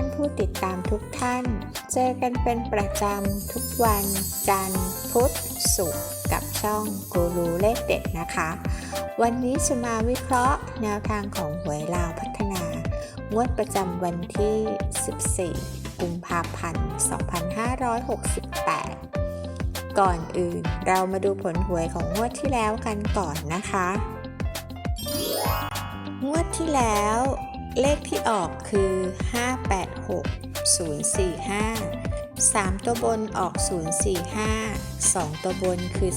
น ผู้ติดตามทุกท่าน เจอกันเป็นประจำทุกวัน จันทร์พุธศุกร์กับช่องกูรูเลขเด็ดนะคะ วันนี้จะมาวิเคราะห์แนวทางของหวยลาวพัฒนางวดประจำวันที่ 14 กุมภาพันธ์ 2568 ก่อนอื่นเรามาดูผลหวยของงวดที่แล้วกันก่อนนะคะ งวดที่แล้ว เลขที่ออกคือ 586 045 3 ตัวบนออก 045 2 ตัวบนคือ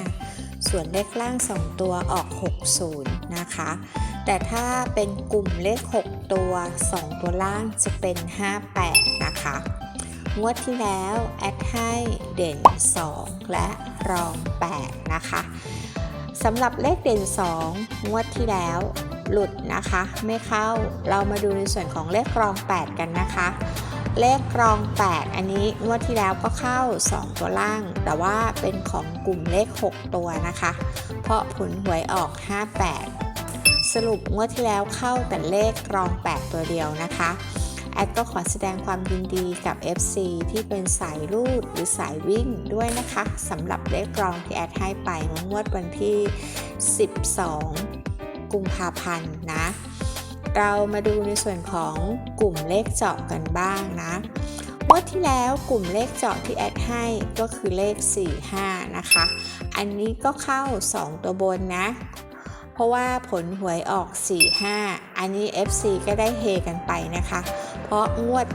45 ส่วนเลขล่าง 2 ตัวออก 60 นะคะ แต่ถ้าเป็นกลุ่มเลข 6 ตัว 2 ตัวล่างจะเป็น 58 นะคะ งวดที่แล้ว แอดให้เด่น 2 และรอง 8 นะคะสำหรับเลขเด่น 2 งวดที่แล้ว หลุดนะคะ ไม่เข้าเรามาดูในส่วนของเลขกรอง 8 กันนะคะ เลขกรอง 8 อันนี้งวดที่แล้วก็เข้า 2 ตัวล่าง แต่ว่าเป็นของกลุ่มเลข 6 ตัวนะคะ เพราะผลหวยออก 58 สรุปงวดที่แล้วเข้าแต่เลขกรอง 8 ตัวเดียวนะคะแอดก็ขอแสดงความยินดีกับ FC ที่เป็นสายรูดหรือสายวิ่งด้วยนะคะสำหรับเลขกรองที่แอดให้ไปเมื่องวดวันที่ 12 กุมภาพันธ์นะ เรามาดูในส่วนของกลุ่มเลขเจาะกันบ้างนะงวดที่แล้วกลุ่มเลขเจาะที่แอดให้ก็คือเลข 45 นะคะ อันนี้ก็เข้า 2 ตัวบนนะ เพราะว่าผลหวยออก 45 อันนี้ FC ก็ได้เฮกันไปนะคะ เพราะงวด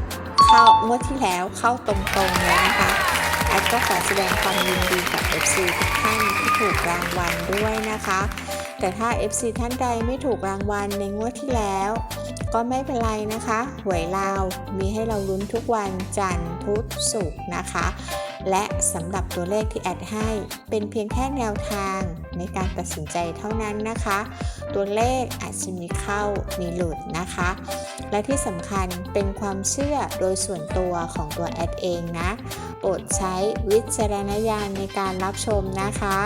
เข้างวดที่แล้วเข้าตรงๆเลยนะคะ แอดก็ขอแสดงความยินดีกับ FC ทุกท่านที่ถูกรางวัลด้วยนะคะ แต่ถ้า FC ท่านใดไม่ถูกรางวัลในงวดที่แล้ว ก็ไม่เป็นไรนะคะ หวยลาวมีให้เราลุ้นทุกวันจันทร์พุธศุกร์นะคะ และสำหรับตัวเลขที่แอดให้เป็นเพียงแค่แนวทาง ในการตัดสินใจเท่านั้นนะคะ ตัวเลขอาจจะมีเข้ามีหลุดนะคะ และที่สำคัญเป็นความเชื่อโดยส่วนตัวของตัวแอดเองนะ โปรดใช้วิจารณญาณในการรับชมนะคะ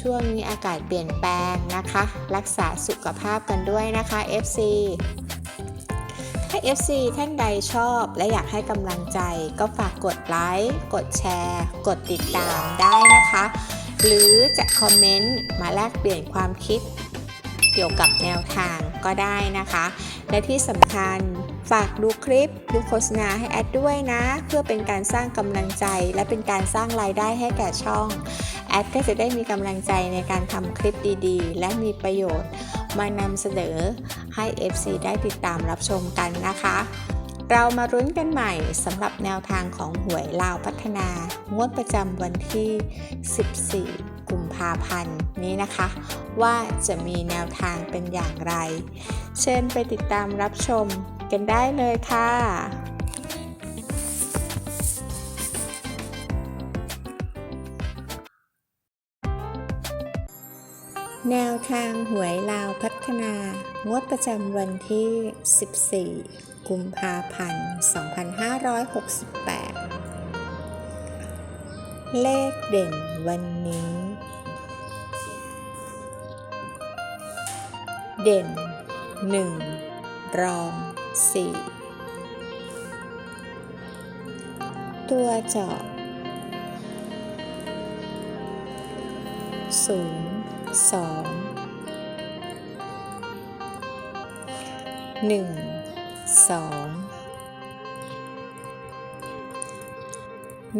ช่วงนี้อากาศเปลี่ยนแปลงนะคะ รักษาสุขภาพกันด้วยนะคะ FC ถ้า FC ท่านใดชอบและอยากให้กำลังใจ ก็ฝากกดไลค์ กดแชร์ กดติดตามได้นะคะ หรือจะคอมเมนต์มาแลกเปลี่ยนความคิดเกี่ยวกับแนวทางก็ได้นะคะ และที่สำคัญฝากดูคลิปดูโฆษณาให้แอดด้วยนะ เพื่อเป็นการสร้างกำลังใจ และเป็นการสร้างรายได้ให้แก่ช่อง แอดก็จะได้มีกำลังใจในการทำคลิปดีๆ และมีประโยชน์ มานำเสนอให้ FC ได้ติดตามรับชมกันนะคะ เรามารุ้นกันใหม่สำหรับแนวทางของหวยลาวพัฒนางวดประจำวันที่ 14 กุมภาพันธ์นี้นะคะ ว่าจะมีแนวทางเป็นอย่างไร เชิญไปติดตามรับชมกันได้เลยค่ะแนวทางหวยลาวพัฒนางวดประจำวันที่ 14 กุมภาพันธ์ 2568 เลขเด่นวันนี้ เด่น 1 รอง 4 ตัวเจาะศูนย์ สอง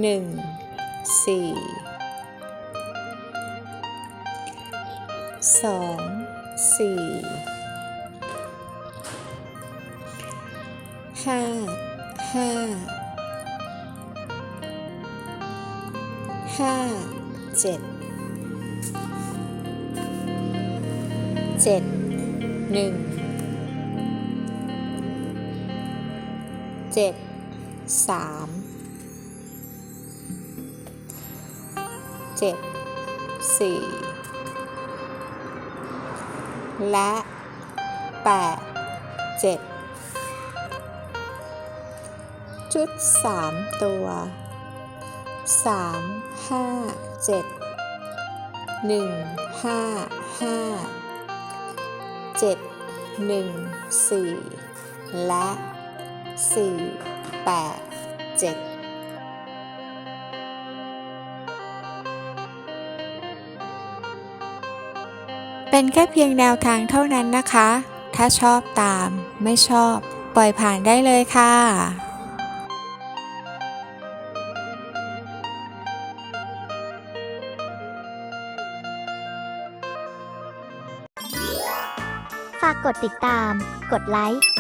หนึ่งสี่สองสี่ห้าห้าห้าเจ็ดเจ็ดหนึ่ง จ็ดสามเจ็ดสี่และแปดเจ็ดจุดสามตัวสามห้าเจ็ดหนึ่งห้าห้าเจ็ดหนึ่งสี่และ สี่แปดเจ็ดเป็นแค่เพียงแนวทางเท่านั้นนะคะ ถ้าชอบตาม ไม่ชอบ ปล่อยผ่านได้เลยค่ะฝากกดติดตาม กดไลค์